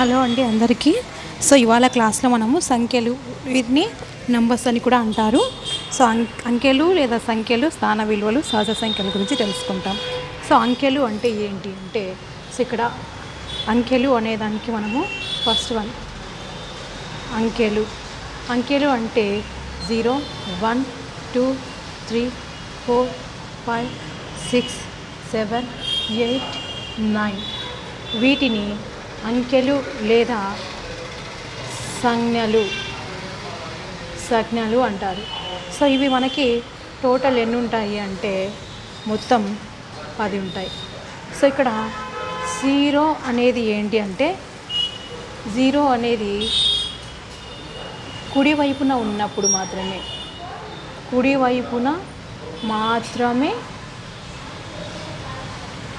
Hello అండి అందరికీ. So ఇవాళ క్లాస్లో మనము సంఖ్యలు వీటిని నంబర్స్ అని కూడా అంటారు. సో అం అంకెలు లేదా సంఖ్యలు స్థాన విలువలు సహజ సంఖ్యల గురించి తెలుసుకుంటాం. సో అంకెలు అంటే ఏంటి అంటే సో ఇక్కడ అంకెలు అనేదానికి మనము ఫస్ట్ వన్ అంకెలు. అంకెలు అంటే zero one two three four five six seven eight nine. వీటిని అంకెలు లేదా సంజ్ఞలు సంజ్ఞలు అంటారు. సో ఇవి మనకి టోటల్ ఎన్ని ఉంటాయి అంటే మొత్తం పది ఉంటాయి. సో ఇక్కడ జీరో అనేది ఏంటి అంటే జీరో అనేది కుడివైపున ఉన్నప్పుడు మాత్రమే కుడివైపున మాత్రమే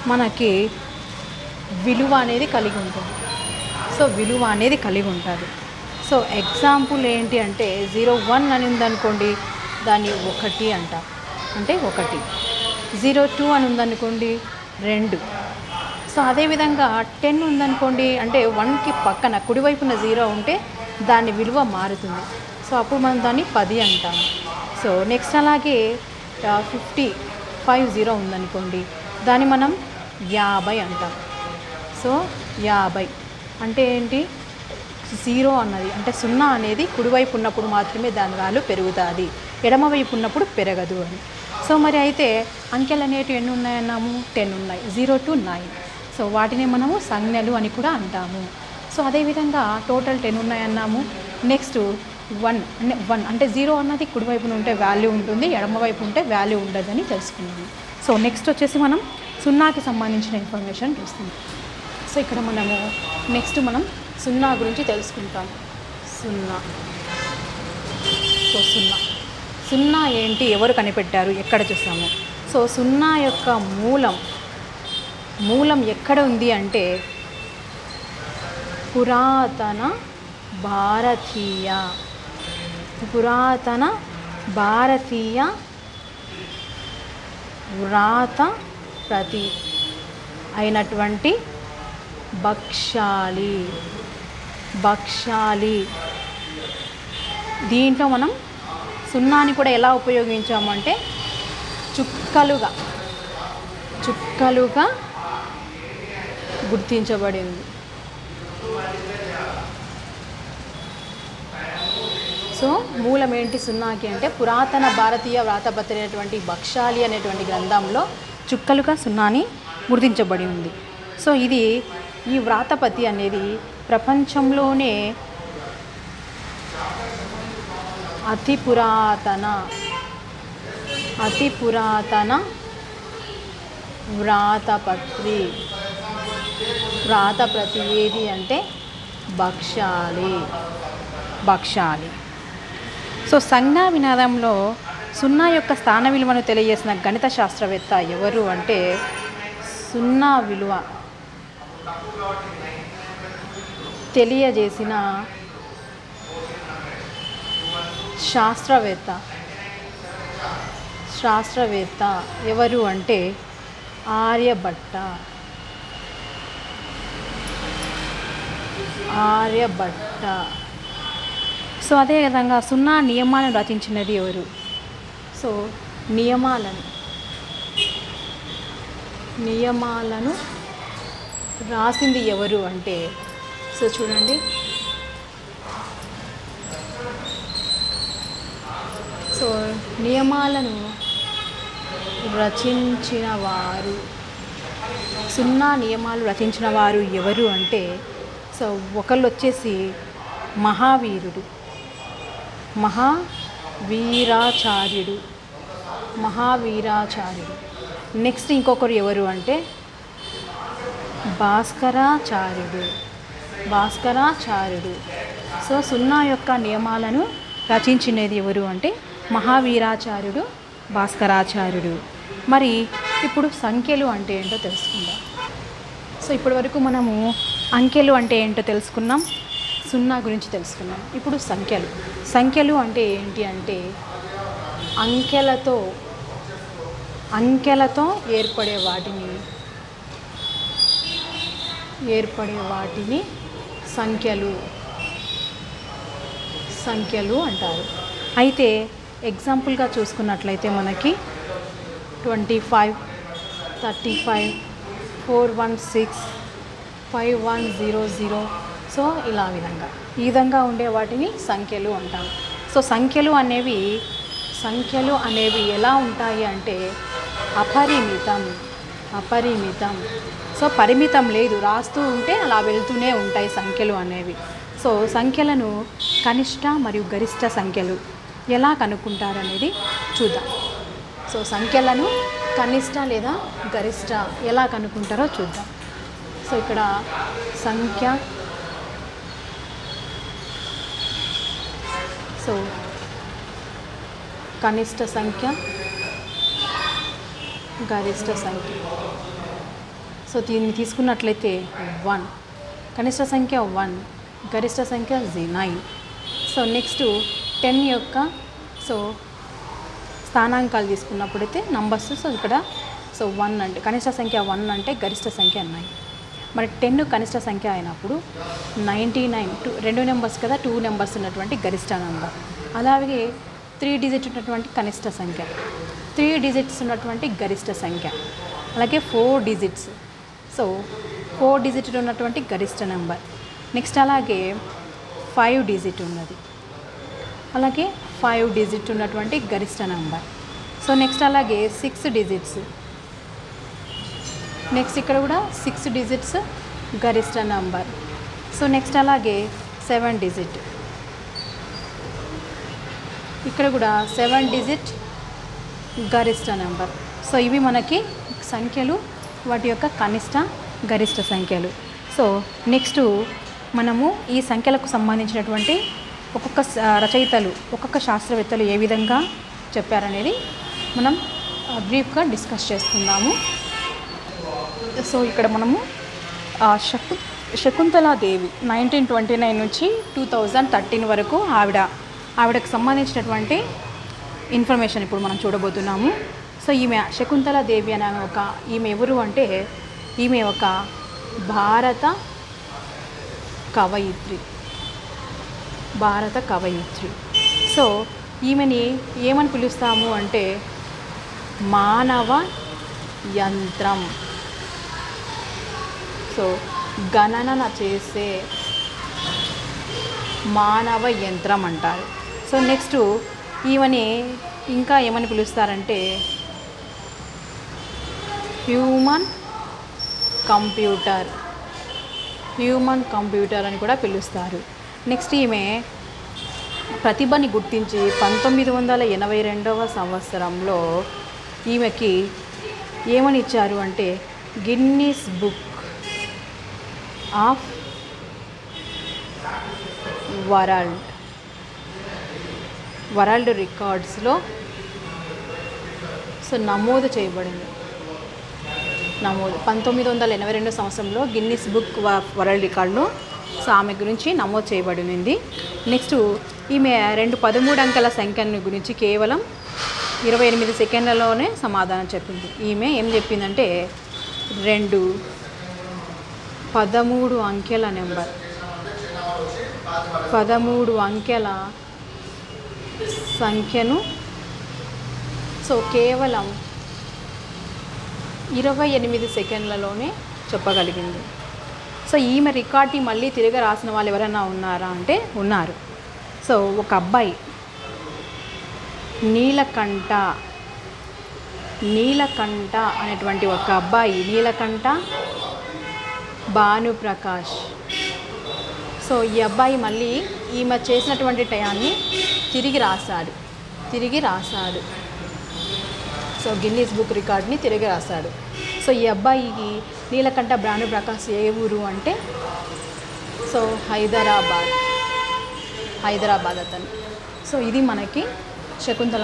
మనకి విలువ అనేది కలిగి ఉంటుంది. సో విలువ అనేది కలిగి ఉంటుంది. సో ఎగ్జాంపుల్ ఏంటి అంటే జీరో వన్ అని ఉందనుకోండి దాన్ని ఒకటి అంట. అంటే ఒకటి. జీరో టూ అని ఉందనుకోండి రెండు. సో అదేవిధంగా టెన్ ఉందనుకోండి అంటే వన్కి పక్కన కుడివైపున జీరో ఉంటే దాని విలువ మారుతుంది. సో అప్పుడు మనం దాన్ని పది అంటాము సో నెక్స్ట్ అలాగే ఫిఫ్టీ ఫైవ్ జీరో ఉందనుకోండి దాన్ని మనం యాభై అంటాం. సో యాభై. అంటే ఏంటి? జీరో అన్నది. అంటే సున్నా అనేది కుడివైపు ఉన్నప్పుడు మాత్రమే దాని వాల్యూ పెరుగుతుంది. ఎడమవైపు ఉన్నప్పుడు పెరగదు అని. సో మరి అయితే అంకెలు అనేటివి ఎన్ని ఉన్నాయన్నాము? టెన్ ఉన్నాయి. Zero to nine. సో వాటిని మనము సంజ్ఞలు అని కూడా అంటాము. సో అదేవిధంగా టోటల్ టెన్ ఉన్నాయన్నాము? Next one. అంటే వన్. అంటే జీరో అన్నది కుడివైపున ఉంటే వాల్యూ ఉంటుంది. ఎడమవైపు ఉంటే వాల్యూ ఉండదని తెలుసుకున్నాము. సో నెక్స్ట్ వచ్చేసి మనం సున్నాకి సంబంధించిన ఇన్ఫర్మేషన్ చూస్తుంది సో ఇక్కడ మనము నెక్స్ట్ మనం సున్నా గురించి తెలుసుకుంటాం. సున్నా. సో సున్నా. సున్నా ఏంటి? ఎవరు కనిపెట్టారు? ఎక్కడ చూసాము? సో సున్నా యొక్క మూలం మూలం ఎక్కడ ఉంది అంటే పురాతన భారతీయ పురాతన భారతీయ వ్రాత ప్రతి అయినటువంటి భక్షాలి. భక్షాలి. దీంట్లో మనం సున్నాని కూడా ఎలా ఉపయోగించామంటే చుక్కలుగా చుక్కలుగా గుర్తించబడింది. సో మూలం ఏంటి సున్నాకి అంటే పురాతన భారతీయ వ్రాతపత్రైనటువంటి భక్షాలి అనేటువంటి గ్రంథంలో చుక్కలుగా సున్నాని గుర్తించబడి ఉంది సో ఇది ఈ వ్రాతపతి అనేది ప్రపంచంలోనే అతి పురాతన అతి పురాతన వ్రాతపత్రి. వ్రాతప్రతి ఏది అంటే భక్షాలి భక్షాలి. సో సంజ్ఞా వినాదంలో సున్నా యొక్క స్థాన విలువను తెలియజేసిన గణిత శాస్త్రవేత్త ఎవరు అంటే సున్నా విలువ. తెలియజేసిన శాస్త్రవేత్త. శాస్త్రవేత్త ఎవరు అంటే ఆర్యభట్ట. ఆర్యభట్ట. సో అదే విధంగా సున్నా నియమాలను రచించినది ఎవరు? సో నియమాలను. నియమాలను రాసింది ఎవరు అంటే సో చూడండి. సో నియమాలను రచించిన వారు సున్నా నియమాలు రచించిన వారు ఎవరు అంటే సో ఒకళ్ళు వచ్చేసి మహావీరుడు మహావీరాచార్యుడు మహావీరాచార్యుడు. నెక్స్ట్ ఇంకొకరు ఎవరు అంటే భాస్కరాచార్యుడు. భాస్కరాచార్యుడు. సో సున్నా యొక్క నియమాలను రచించినది ఎవరు అంటే మహావీరాచార్యుడు భాస్కరాచార్యుడు. మరి ఇప్పుడు సంఖ్యలు అంటే ఏంటో తెలుసుకుందాం. సో ఇప్పటి వరకు మనము అంకెలు అంటే ఏంటో తెలుసుకున్నాం. సున్నా గురించి తెలుసుకున్నాం. ఇప్పుడు సంఖ్యలు. సంఖ్యలు అంటే ఏంటి అంటే అంకెలతో అంకెలతో ఏర్పడే వాటిని ఏర్పడే వాటిని సంఖ్యలు. సంఖ్యలు అంటారు. అయితే ఎగ్జాంపుల్గా చూసుకున్నట్లయితే మనకి twenty five thirty five four one six five one zero zero. So ఇలా విధంగా. ఈ విధంగా ఉండే వాటిని సంఖ్యలు అంటాం. సో సంఖ్యలు అనేవి సంఖ్యలు అనేవి ఎలా ఉంటాయి అంటే అపరిమితం అపరిమితం. సో పరిమితం లేదు. రాస్తూ ఉంటే అలా వెళ్తూనే ఉంటాయి సంఖ్యలు అనేవి. సో సంఖ్యలను కనిష్ట మరియు గరిష్ట సంఖ్యలు ఎలా కనుక్కుంటారనేది చూద్దాం. సో సంఖ్యలను కనిష్ట లేదా గరిష్ట ఎలా కనుక్కుంటారో చూద్దాం. సో ఇక్కడ సంఖ్య సో కనిష్ట సంఖ్య గరిష్ట సంఖ్య. సో దీన్ని తీసుకున్నట్లయితే వన్. కనిష్ట సంఖ్య వన్ గరిష్ట సంఖ్య జీ నైన్. సో నెక్స్ట్ టెన్ యొక్క సో స్థానాంకాలు తీసుకున్నప్పుడైతే నంబర్స్ సో ఇక్కడ సో వన్ అంటే కనిష్ట సంఖ్య వన్ అంటే గరిష్ట సంఖ్య నైన్. మరి టెన్ కనిష్ట సంఖ్య అయినప్పుడు నైంటీ నైన్ టూ రెండు నెంబర్స్ కదా టూ నెంబర్స్ ఉన్నటువంటి గరిష్ట నెంబర్. అలాగే త్రీ డిజిట్ ఉన్నటువంటి కనిష్ట సంఖ్య. త్రీ డిజిట్స్ ఉన్నటువంటి గరిష్ట సంఖ్య. అలాగే four digits. So four digit ఉన్నటువంటి గరిష్ట నెంబర్. నెక్స్ట్ అలాగే ఫైవ్ డిజిట్ ఉన్నది. అలాగే ఫైవ్ డిజిట్ ఉన్నటువంటి గరిష్ట నెంబర్. సో నెక్స్ట్ అలాగే సిక్స్ డిజిట్స్. నెక్స్ట్ ఇక్కడ కూడా సిక్స్ డిజిట్స్ గరిష్ట నంబర్. సో నెక్స్ట్ అలాగే సెవెన్ డిజిట్. ఇక్కడ కూడా సెవెన్ డిజిట్ గరిష్ట నెంబర్. సో ఇవి మనకి సంఖ్యలు వాటి యొక్క కనిష్ట గరిష్ట సంఖ్యలు. సో నెక్స్ట్ మనము ఈ సంఖ్యలకు సంబంధించినటువంటి ఒక్కొక్క రచయితలు ఒక్కొక్క శాస్త్రవేత్తలు ఏ విధంగా చెప్పారనేది మనం బ్రీఫ్గా డిస్కస్ చేసుకుందాము. సో ఇక్కడ మనము శకు శకుంతలాదేవి నైన్టీన్ ట్వంటీ నైన్ నుంచి టూ థౌజండ్ థర్టీన్ వరకు ఆవిడ ఆవిడకు సంబంధించినటువంటి ఇన్ఫర్మేషన్ ఇప్పుడు మనం చూడబోతున్నాము. సో ఈమె శకుంతలాదేవి అనే అని ఒక ఈమె ఎవరు అంటే ఈమె ఒక భారత కవయిత్రి. భారత కవయిత్రి. సో ఈమెని ఏమని పిలుస్తాము అంటే మానవ యంత్రం. సో గణన చేసే మానవ యంత్రం అంటారు. సో నెక్స్ట్ ఈమెని ఇంకా ఏమని పిలుస్తారంటే హ్యూమన్ కంప్యూటర్. హ్యూమన్ కంప్యూటర్ అని కూడా పిలుస్తారు. నెక్స్ట్ ఈమె ప్రతిభని గుర్తించి పంతొమ్మిది వందల ఎనభై రెండవ సంవత్సరంలో ఈమెకి ఏమని ఇచ్చారు అంటే Guinness book of world. World రికార్డ్స్లో so నమోదు చేయబడింది. నమోదు. పంతొమ్మిది వందల ఎనభై రెండు సంవత్సరంలో గిన్నిస్ బుక్ వరల్డ్ రికార్డులో సో ఆమె గురించి నమోదు చేయబడింది నెక్స్ట్ ఈమె రెండు పదమూడు అంకెల సంఖ్యను గురించి కేవలం ఇరవై ఎనిమిది సెకండ్లలోనే సమాధానం చెప్పింది. ఈమె ఏం చెప్పిందంటే రెండు పదమూడు అంకెల నెంబర్. పదమూడు అంకెల సంఖ్యను సో కేవలం ఇరవై ఎనిమిది సెకండ్లలోనే చెప్పగలిగింది. సో ఈమె రికార్డ్ని మళ్ళీ తిరిగి రాసిన వాళ్ళు ఎవరైనా ఉన్నారా అంటే ఉన్నారు. సో ఒక అబ్బాయి నీలకంఠ నీలకంఠ అనేటువంటి ఒక అబ్బాయి నీలకంఠ భానుప్రకాష్. సో ఈ అబ్బాయి మళ్ళీ ఈమె చేసినటువంటి టయాన్ని తిరిగి రాశాడు తిరిగి రాశాడు. సో గిన్నీస్ బుక్ రికార్డ్ని తిరిగి రాశాడు. సో ఈ అబ్బాయికి నీలకంఠ భానుప్రకాష్ ఏ ఊరు అంటే? సో హైదరాబాద్. హైదరాబాద్ అతను. సో ఇది మనకి శకుంతల